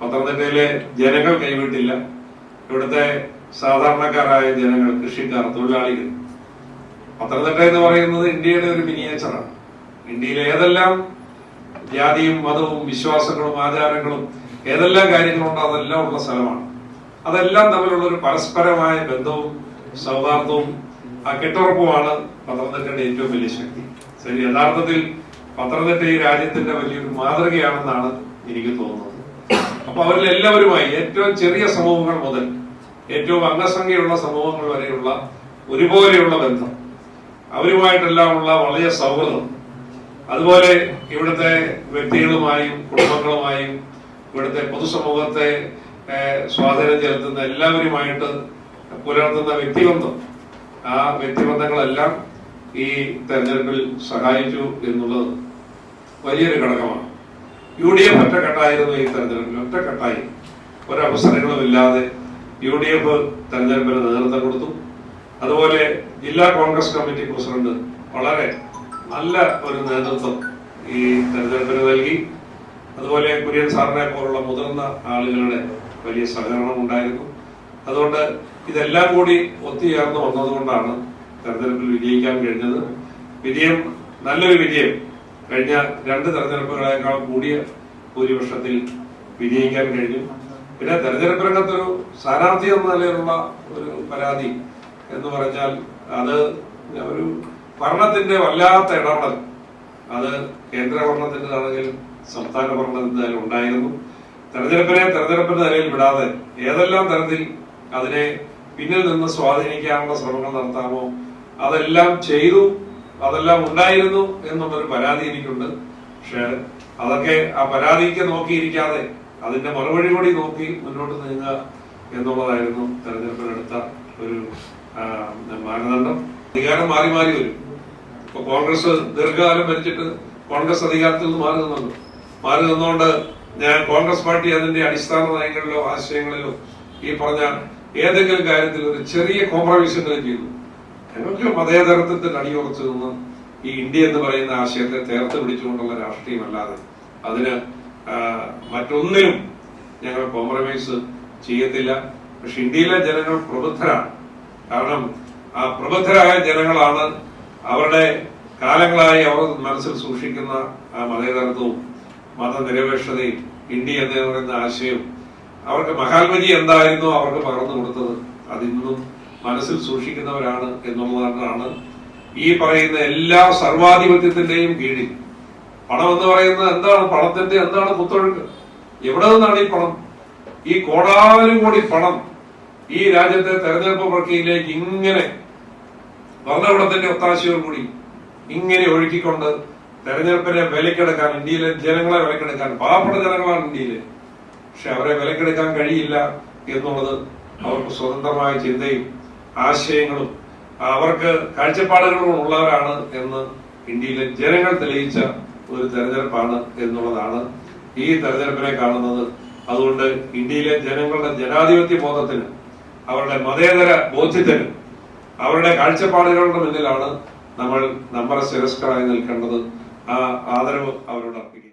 പത്തനംതിട്ടയിലെ ജനങ്ങൾ കൈവിട്ടില്ല. ഇവിടുത്തെ സാധാരണക്കാരായ ജനങ്ങൾ കൃഷിക്കാർ തൊഴിലാളികൾ. പത്തനംതിട്ട എന്ന് പറയുന്നത് ഇന്ത്യയുടെ ഒരു മിനിയേച്ചറാണ് ഇന്ത്യയിലെ ഏതെല്ലാം ജാതിയും മതവും വിശ്വാസങ്ങളും ആചാരങ്ങളും ഏതെല്ലാം കാര്യങ്ങളുണ്ടോ അതെല്ലാം ഉള്ള സ്ഥലമാണ്. അതെല്ലാം തമ്മിലുള്ള ഒരു പരസ്പരമായ ബന്ധവും സൗഹാർദ്ദവും ആ കെട്ടുറപ്പുമാണ് പത്തനംതിട്ടയുടെ ഏറ്റവും വലിയ ശക്തി. ശരി യഥാർത്ഥത്തിൽ പത്തനംതിട്ട ഈ രാജ്യത്തിന്റെ വലിയൊരു മാതൃകയാണെന്നാണ് എനിക്ക് തോന്നുന്നത്. അപ്പൊ അവരിൽ എല്ലാവരുമായി ഏറ്റവും ചെറിയ സമൂഹങ്ങൾ മുതൽ ഏറ്റവും അംഗസംഖ്യയുള്ള സമൂഹങ്ങൾ വരെയുള്ള ഒരുപോലെയുള്ള ബന്ധം. അവരുമായിട്ടെല്ലാമുള്ള വളരെ സൗഹൃദം. അതുപോലെ ഇവിടുത്തെ വ്യക്തികളുമായും കുടുംബങ്ങളുമായും ഇവിടുത്തെ പൊതുസമൂഹത്തെ സ്വാധീനം ചെലുത്തുന്ന എല്ലാവരുമായിട്ട് പുലർത്തുന്ന വ്യക്തിബന്ധം. ആ വ്യക്തിബന്ധങ്ങളെല്ലാം ഈ തെരഞ്ഞെടുപ്പിൽ സഹായിച്ചു എന്നുള്ളത് വലിയൊരു ഘടകമാണ്. യു ഡി എഫ് ഒറ്റക്കെട്ടായിരുന്നു ഈ തെരഞ്ഞെടുപ്പിൽ ഒറ്റക്കെട്ടായി ഒരവസരങ്ങളും ഇല്ലാതെ യു ഡി എഫ് തെരഞ്ഞെടുപ്പിന് നേതൃത്വം കൊടുത്തു. അതുപോലെ ജില്ലാ കോൺഗ്രസ് കമ്മിറ്റി പ്രസിഡന്റ് വളരെ നല്ല ഒരു നേതൃത്വം ഈ തെരഞ്ഞെടുപ്പിന് നൽകി. അതുപോലെ കുര്യൻ സാറിനെ പോലുള്ള മുതിർന്ന ആളുകളുടെ വലിയ സഹകരണം ഉണ്ടായിരുന്നു. അതുകൊണ്ട് ഇതെല്ലാം കൂടി ഒത്തുചേർന്ന് വന്നതുകൊണ്ടാണ് തെരഞ്ഞെടുപ്പിൽ വിജയിക്കാൻ കഴിഞ്ഞത്. വിജയം നല്ലൊരു വിജയം. കഴിഞ്ഞ രണ്ട് തെരഞ്ഞെടുപ്പുകളേക്കാൾ കൂടിയ ഭൂരിപക്ഷത്തിൽ വിജയിക്കാൻ കഴിഞ്ഞു. പിന്നെ തെരഞ്ഞെടുപ്പ് രംഗത്തൊരു സ്ഥാനാർത്ഥി എന്ന നിലയിലുള്ള ഒരു പരാതി എന്ന് പറഞ്ഞാൽ അത് ഒരു ഭരണത്തിന്റെ വല്ലാത്ത ഇടപെടൽ. അത് കേന്ദ്ര ഭരണത്തിന്റെതാണെങ്കിൽ സംസ്ഥാന ഭരണത്തിന്റെ ഉണ്ടായിരുന്നു. തെരഞ്ഞെടുപ്പിനെ തെരഞ്ഞെടുപ്പിന്റെ നിലയിൽ വിടാതെ ഏതെല്ലാം തരത്തിൽ അതിനെ പിന്നിൽ നിന്ന് സ്വാധീനിക്കാനുള്ള ശ്രമങ്ങൾ നടത്താമോ അതെല്ലാം ചെയ്തു അതെല്ലാം ഉണ്ടായിരുന്നു എന്നുള്ളൊരു പരാതി എനിക്കുണ്ട്. പക്ഷെ അതൊക്കെ ആ പരാതിക്ക് നോക്കിയിരിക്കാതെ അതിന്റെ മറുപടി കൂടി നോക്കി മുന്നോട്ട് നീങ്ങുക എന്നുള്ളതായിരുന്നു തെരഞ്ഞെടുപ്പിനെടുത്ത ഒരു മാനദണ്ഡം. അധികാരം മാറി മാറി വരും. ഇപ്പൊ കോൺഗ്രസ് ദീർഘകാലം ഭരിച്ചിട്ട് കോൺഗ്രസ് അധികാരത്തിൽ നിന്ന് മാറി നിന്നുണ്ട്. മാറി നിന്നുകൊണ്ട് ഞാൻ കോൺഗ്രസ് പാർട്ടി അതിന്റെ അടിസ്ഥാന നയങ്ങളിലോ ആശയങ്ങളിലോ ഈ പറഞ്ഞ ഏതെങ്കിലും കാര്യത്തിൽ ഒരു ചെറിയ കോംപ്രമൈസ് എങ്കിലും ചെയ്തു. ഞങ്ങൾക്ക് മതേതരത്വത്തിൽ അടിയുറച്ചു നിന്ന് ഈ ഇന്ത്യ എന്ന് പറയുന്ന ആശയത്തെ ചേർത്ത് പിടിച്ചുകൊണ്ടുള്ള രാഷ്ട്രീയമല്ലാതെ അതിന് മറ്റൊന്നിനും ഞങ്ങൾ കോംപ്രമൈസ് ചെയ്യത്തില്ല. പക്ഷെ ഇന്ത്യയിലെ ജനങ്ങൾ പ്രബുദ്ധരാണ്. കാരണം ആ പ്രബുദ്ധരായ ജനങ്ങളാണ് അവരുടെ കാലങ്ങളായി അവർ മനസ്സിൽ സൂക്ഷിക്കുന്ന ആ മതേതരത്വവും മതനിരപേക്ഷതയും ഇന്ത്യ എന്ന് പറയുന്ന ആശയവും. അവർക്ക് മഹാത്മജി എന്തായിരുന്നു അവർക്ക് പകർന്നു കൊടുത്തത് അതിന്നും മനസ്സിൽ സൂക്ഷിക്കുന്നവരാണ് എന്നുള്ളതാണ് ഈ പറയുന്ന എല്ലാ സർവാധിപത്യത്തിന്റെയും കീഴിൽ. പണം എന്ന് പറയുന്നത് എന്താണ് പണത്തിന്റെ എന്താണ് കുത്തൊഴുക്ക് എവിടെ നിന്നാണ് ഈ പണം? ഈ കോടാനും കോടി പണം ഈ രാജ്യത്തെ തെരഞ്ഞെടുപ്പ് പ്രക്രിയയിലേക്ക് ഇങ്ങനെ ഭരണകൂടത്തിന്റെ ഒത്താശയോടുകൂടി ഇങ്ങനെ ഒഴുക്കിക്കൊണ്ട് തെരഞ്ഞെടുപ്പിനെ വിലക്കെടുക്കാൻ ഇന്ത്യയിലെ ജനങ്ങളെ വിലക്കെടുക്കാൻ പാവപ്പെട്ട ജനങ്ങളാണ് ഇന്ത്യയിലെ. പക്ഷെ അവരെ വിലക്കെടുക്കാൻ കഴിയില്ല എന്നുള്ളത് അവർക്ക് സ്വതന്ത്രമായ ചിന്തയും ആശയങ്ങളും അവർക്ക് കാഴ്ചപ്പാടുകളും ഉള്ളവരാണ് എന്ന് ഇന്ത്യയിലെ ജനങ്ങൾ തെളിയിച്ച ഒരു തെരഞ്ഞെടുപ്പാണ് എന്നുള്ളതാണ് ഈ തെരഞ്ഞെടുപ്പിനെ കാണുന്നത്. അതുകൊണ്ട് ഇന്ത്യയിലെ ജനങ്ങളുടെ ജനാധിപത്യ ബോധത്തിന് അവരുടെ മതേതര ബോധ്യത്തിന് അവരുടെ കാഴ്ചപ്പാടുകളുടെ മുന്നിലാണ് നമ്മൾ നമ്മുടെ ശിരസ്കരായി നിൽക്കേണ്ടത്. ആ ആദരവ് അവരോട് അർപ്പിക്കുന്നു.